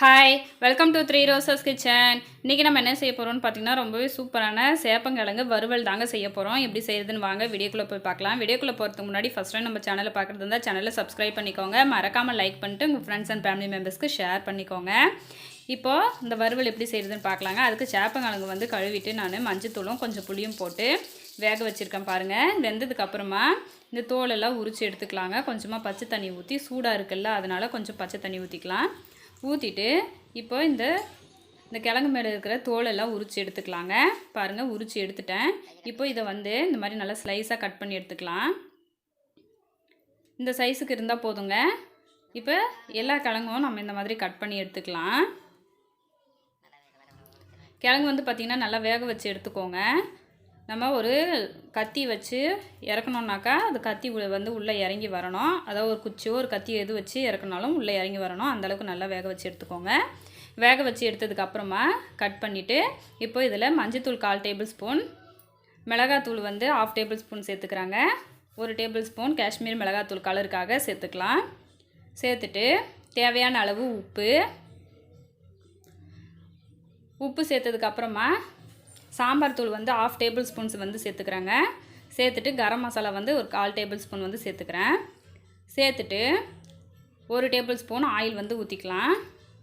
Hi welcome to Three Roses kitchen இன்றைக்கி நம்ம என்ன செய்ய போகிறோம்னு பார்த்தீங்கன்னா ரொம்பவே சூப்பரான சேப்பங்கிழங்கு வறுவல் தாங்க செய்ய போகிறோம் எப்படி செய்யுதுன்னு வாங்க வீடியோக்குள்ளே போய் பார்க்கலாம். வீடியோக்குள்ளே போகிறதுக்கு முன்னாடி ஃபஸ்ட் டைம் நம்ம சேனலை பார்க்குறது இருந்தால் சேனலை சப்ஸ்கிரைப் பண்ணிக்கோங்க. மறக்காமல் லைக் பண்ணிட்டு உங்கள் ஃப்ரெண்ட்ஸ் அண்ட் ஃபேமிலி மெம்பர்ஸ்க்கு ஷேர் பண்ணிக்கோங்க. இப்போது இந்த வறுவல் எப்படி செய்யுதுன்னு பார்க்கலாங்க. அதுக்கு சேப்பங்கிழங்கு வந்து கழுவிட்டு நான் மஞ்சத்தூளும் கொஞ்சம் புளியும் போட்டு வேக வச்சுருக்கேன் பாருங்கள் வெந்ததுக்கப்புறமா இந்த தோலெல்லாம் உரித்து எடுத்துக்கலாங்க. கொஞ்சமாக பச்சை தண்ணி ஊற்றி சூடாக இருக்குல்ல அதனால் கொஞ்சம் பச்சை தண்ணி ஊற்றிக்கலாம் ஊற்றிட்டு இப்போ இந்த இந்த கிழங்கு மேலே இருக்கிற தோலெல்லாம் உரித்து எடுத்துக்கலாங்க. பாருங்கள் உரித்து எடுத்துட்டேன். இப்போ இதை வந்து இந்த மாதிரி நல்லா ஸ்லைஸாக கட் பண்ணி எடுத்துக்கலாம். இந்த சைஸுக்கு இருந்தால் போதுங்க. இப்போ எல்லா கிழங்கும் நம்ம இந்த மாதிரி கட் பண்ணி எடுத்துக்கலாம். கிழங்கு வந்து பார்த்திங்கன்னா நல்லா வேக வச்சு எடுத்துக்கோங்க. நம்ம ஒரு கத்தி வச்சு இறக்கணுன்னாக்கா அது கத்தி வந்து உள்ளே இறங்கி வரணும். அதாவது ஒரு குச்சியோ ஒரு கத்தி எது வச்சு இறக்குனாலும் உள்ளே இறங்கி வரணும். அந்தளவுக்கு நல்லா வேக வச்சு எடுத்துக்கோங்க. வேக வச்சு எடுத்ததுக்கு அப்புறமா கட் பண்ணிவிட்டு இப்போ இதில் மஞ்சத்தூள் கால் டேபிள் ஸ்பூன் மிளகாத்தூள் வந்து ஆஃப் டேபிள் ஸ்பூன் சேர்த்துக்கிறாங்க. ஒரு டேபிள் ஸ்பூன் காஷ்மீர் மிளகாத்தூள் கலருக்காக சேர்த்துக்கலாம். சேர்த்துட்டு தேவையான அளவு உப்பு. உப்பு சேர்த்ததுக்கப்புறமா சாம்பார் தூள் வந்து ஆஃப் டேபிள் ஸ்பூன்ஸ் வந்து சேர்த்துக்கிறேங்க. சேர்த்துட்டு கரம் மசாலா வந்து ஒரு கால் டேபிள் ஸ்பூன் வந்து சேர்த்துக்கிறேன். சேர்த்துட்டு ஒரு டேபிள் ஸ்பூன் ஆயில் வந்து ஊற்றிக்கலாம்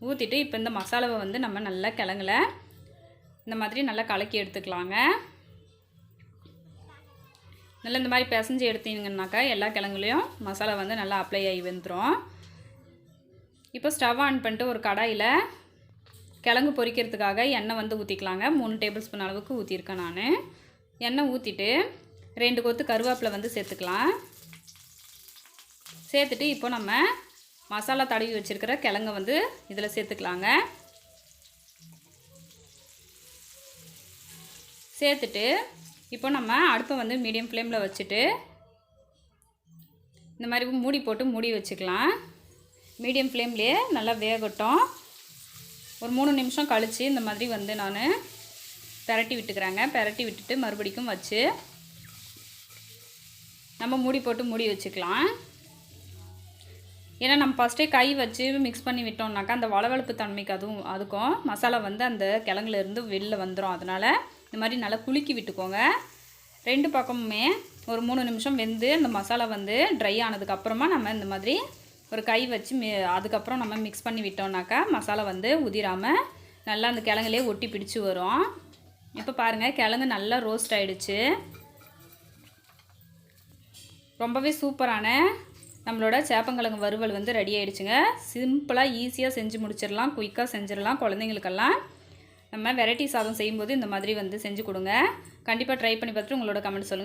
ஊற்றிட்டு இப்போ இந்த மசாலாவை வந்து நம்ம நல்லா கிழங்குல இந்த மாதிரி நல்லா கலக்கி எடுத்துக்கலாங்க. நல்லா இந்த மாதிரி பிசைஞ்சு எடுத்தீங்கன்னாக்கா எல்லா கிழங்குலையும் மசாலா வந்து நல்லா அப்ளை ஆகி வந்துடும் இப்போ ஸ்டவ் ஆன் பண்ணிட்டு ஒரு கடாயில் கிழங்கு பொரிக்கிறதுக்காக எண்ணெய் வந்து ஊற்றிக்கலாங்க மூணு டேபிள் ஸ்பூன் அளவுக்கு ஊற்றிருக்கேன் நான். எண்ணெய் ஊற்றிட்டு ரெண்டு கொத்து கருவேப்பிலை வந்து சேர்த்துக்கலாம். சேர்த்துட்டு இப்போ நம்ம மசாலா தடவி வச்சுருக்கிற கிழங்க வந்து இதில் சேர்த்துக்கலாங்க. சேர்த்துட்டு இப்போ நம்ம அடுப்பை வந்து மீடியம் ஃப்ளேமில் வச்சுட்டு இந்த மாதிரி மூடி போட்டு மூடி வச்சுக்கலாம். மீடியம் ஃப்ளேம்லேயே நல்லா வேகட்டும். ஒரு மூணு நிமிஷம் கழித்து இந்த மாதிரி வந்து நான் பெரட்டி விட்டுக்கிறேங்க. பெரட்டி விட்டுட்டு மறுபடிக்கும் வச்சு நம்ம மூடி போட்டு மூடி வச்சுக்கலாம். ஏன்னா நம்ம ஃபஸ்ட்டே கை வச்சு மிக்ஸ் பண்ணி விட்டோம்னாக்கா அந்த வளவளப்பு தன்மைக்கு அதுவும் அதுக்கும் மசாலா வந்து அந்த கிழங்குலேருந்து வெளில வந்துடும் அதனால் இந்த மாதிரி நல்லா குலுக்கி விட்டுக்கோங்க. ரெண்டு பக்கமுமே ஒரு மூணு நிமிஷம் வெந்து அந்த மசாலா வந்து ட்ரை ஆனதுக்கப்புறமா நம்ம இந்த மாதிரி ஒரு கை வச்சு மி அதுக்கப்புறம் நம்ம மிக்ஸ் பண்ணி விட்டோம்னாக்கா மசாலா வந்து உதிராமல் நல்லா அந்த கிழங்குலே ஒட்டி பிடிச்சி வரும். இப்போ பாருங்கள் கிழங்கு நல்லா ரோஸ்ட் ஆகிடுச்சு ரொம்பவே சூப்பரான நம்மளோட சேப்பங்கிழங்கு வறுவல் வந்து ரெடி ஆகிடுச்சுங்க சிம்பிளாக ஈஸியாக செஞ்சு முடிச்சிடலாம் குயிக்காக செஞ்சிடலாம் குழந்தைங்களுக்கெல்லாம். நம்ம வெரைட்டி சாதம் செய்யும்போது இந்த மாதிரி வந்து செஞ்சு கொடுங்க. கண்டிப்பாக ட்ரை பண்ணி பார்த்துட்டு உங்களோட கமெண்ட் சொல்லுங்கள்